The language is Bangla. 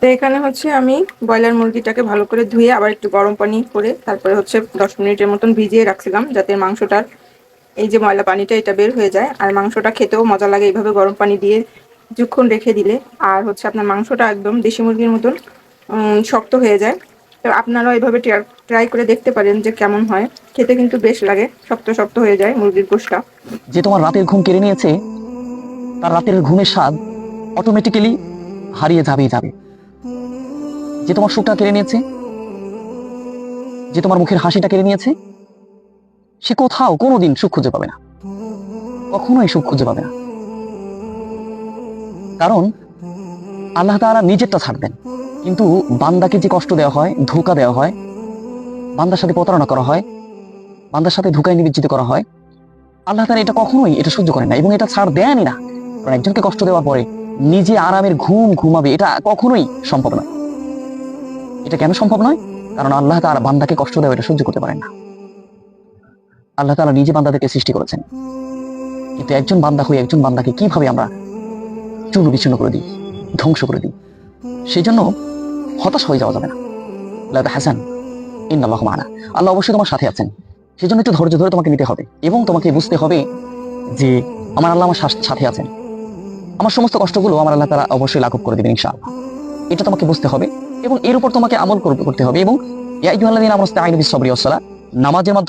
তো এখানে হচ্ছে আমি ব্রয়লার মুরগিটাকে ভালো করে ধুয়ে আবার একটু গরম পানি করে তারপরে হচ্ছে দশ মিনিটের মতন ভিজিয়ে রাখছিলাম যাতে মাংসটার এই যে ময়লা পানিটা এটা বের হয়ে যায়। আর মাংসটা খেতেও মজা লাগে এইভাবে গরম পানি দিয়ে কিছুক্ষণ রেখে দিলে। আর হচ্ছে আপনার মাংসটা একদম দেশি মুরগির মতন শক্ত হয়ে যায়। তো আপনারাও এইভাবে ট্রাই করে দেখতে পারেন যে কেমন হয়। খেতে কিন্তু বেশ লাগে, শক্ত শক্ত হয়ে যায় মুরগির গোশটা। যে তোমার রাতের ঘুম কেড়ে নিয়েছে, তার রাতের ঘুমের স্বাদ অটোমেটিক্যালি হারিয়ে যাবেই যাবে। যে তোমার সুখটা কেড়ে নিয়েছে? যে তোমার মুখের হাসিটা কেড়ে নিয়েছে? সে কোথাও কোনোদিন সুখ খুঁজে পাবে না। কখনোই সুখ খুঁজে পাবে না। কারণ আল্লাহ তাআলা নিজেরটা ছাড়বেন। কিন্তু বান্দাকে যে কষ্ট দেওয়া হয়, ধোকা দেওয়া হয়, বান্দার সাথে প্রতারণা করা হয়, বান্দার সাথে ধোকায় নিবেচিত করা হয়, আল্লাহ তারা এটা কখনোই এটা সহ্য করেন না এবং এটা ছাড় দেয়নি না। কারণ একজনকে কষ্ট দেওয়ার পরে নিজে আরামের ঘুম ঘুমাবে, এটা কখনোই সম্ভব নয় এটা কেন সম্ভব নয়? কারণ আল্লাহ তাআলা বান্দাকে কষ্ট দেওয়া, এটা সহ্য করতে পারেন না। আল্লাহ তাআলা নিজে বান্দাদেরকে সৃষ্টি করেছেন। কিন্তু একজন বান্দা হয়ে একজন বান্দাকে কীভাবে আমরা চূর্ণ বিচ্ছিন্ন করে দিই, ধ্বংস করে দিই? সেই জন্য হতাশ হয়ে যাওয়া যাবে না। আল্লাহ হাসান ইন আল্লাহ মানা। আল্লাহ অবশ্যই তোমার সাথে আছেন। সেই জন্য একটু ধৈর্য ধরে তোমাকে নিতে হবে এবং তোমাকে বুঝতে হবে যে আমার আল্লাহ আমার সাথে আছেন। আমার সমস্ত কষ্টগুলো আমার আল্লাহ তারা অবশ্যই লাঘব করে দেবেন, ইনশাআল্লাহ। এটা তোমাকে বুঝতে হবে এবং এর উপর তোমাকে আমল করতে হবে এবং ইয়া বিস-সাবরি ওয়াস-সালাহ নামাজের মাধ্যমে